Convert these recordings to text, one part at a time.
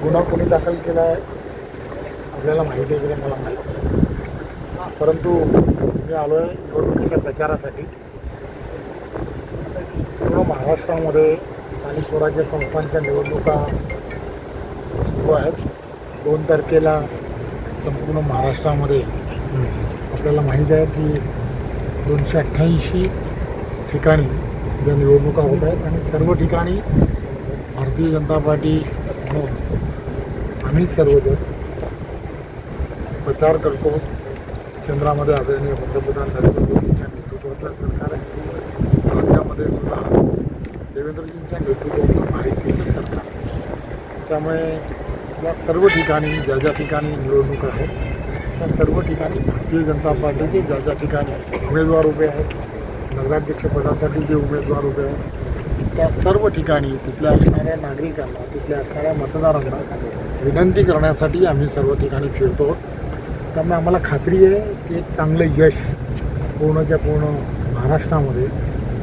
गुन्हा कोणी दाखल केला आहे आपल्याला माहिती आहे की नाही मला माहीत परंतु मी आलो आहे निवडणुकीच्या प्रचारासाठी. पूर्ण महाराष्ट्रामध्ये स्थानिक स्वराज्य संस्थांच्या निवडणुका सुरू आहेत. दोन तारखेला संपूर्ण महाराष्ट्रामध्ये. आपल्याला माहीत आहे की दोनशे अठ्ठ्याऐंशी ठिकाणी ज्या निवडणुका होत आहेत आणि सर्व ठिकाणी भारतीय जनता पार्टी म्हणून आम्ही सर्वजण प्रचार करतो. केंद्रामध्ये आदरणीय पंतप्रधान नरेंद्र मोदींच्या नेतृत्वातलं सरकार आहे. राज्यामध्ये सुद्धा देवेंद्रजींच्या नेतृत्वातलं माहितीचं सरकार आहे. त्यामुळे या सर्व ठिकाणी ज्या ज्या ठिकाणी निवडणूक आहेत त्या सर्व ठिकाणी भारतीय जनता पार्टीचे ज्या ज्या ठिकाणी उमेदवार उभे आहेत नगराध्यक्षपदासाठी जे उमेदवार उभे आहेत त्या सर्व ठिकाणी तिथल्या असणाऱ्या नागरिकांना तिथल्या असणाऱ्या मतदारांना विनंती करण्यासाठी आम्ही सर्व ठिकाणी फिरतो. त्यामुळे आम्हाला खात्री आहे की एक चांगलं यश पूर्णच्या पूर्ण महाराष्ट्रामध्ये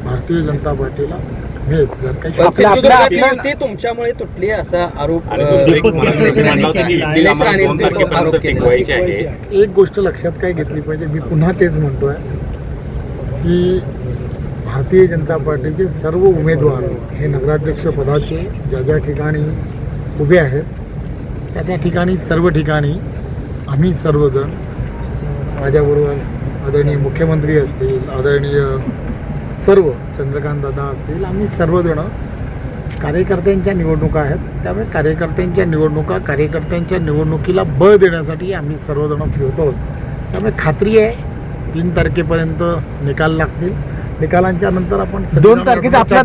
भारतीय जनता पार्टीला युती तुमच्यामुळे तुटली असा आरोप तो एक गोष्ट लक्षात काय घेतली पाहिजे मी पुन्हा तेच म्हणतोय की भारतीय जनता पार्टीचे सर्व उमेदवार हे नगराध्यक्ष पदाचे ज्या ज्या ठिकाणी उभे आहेत त्या त्या ठिकाणी सर्व ठिकाणी आम्ही सर्वजण माझ्याबरोबर आदरणीय मुख्यमंत्री असतील आदरणीय सर्व चंद्रकांत दादा असतील आम्ही सर्वजण कार्यकर्त्यांच्या निवडणुका आहेत. त्यामुळे कार्यकर्त्यांच्या निवडणुका कार्यकर्त्यांच्या निवडणुकीला बळ देण्यासाठी आम्ही सर्वजण फिरतो. आहोत त्यामुळे खात्री आहे तीन तारखेपर्यंत निकाल लागतील. निकालांच्या नंतर आपण दोन तारखेचा आपल्या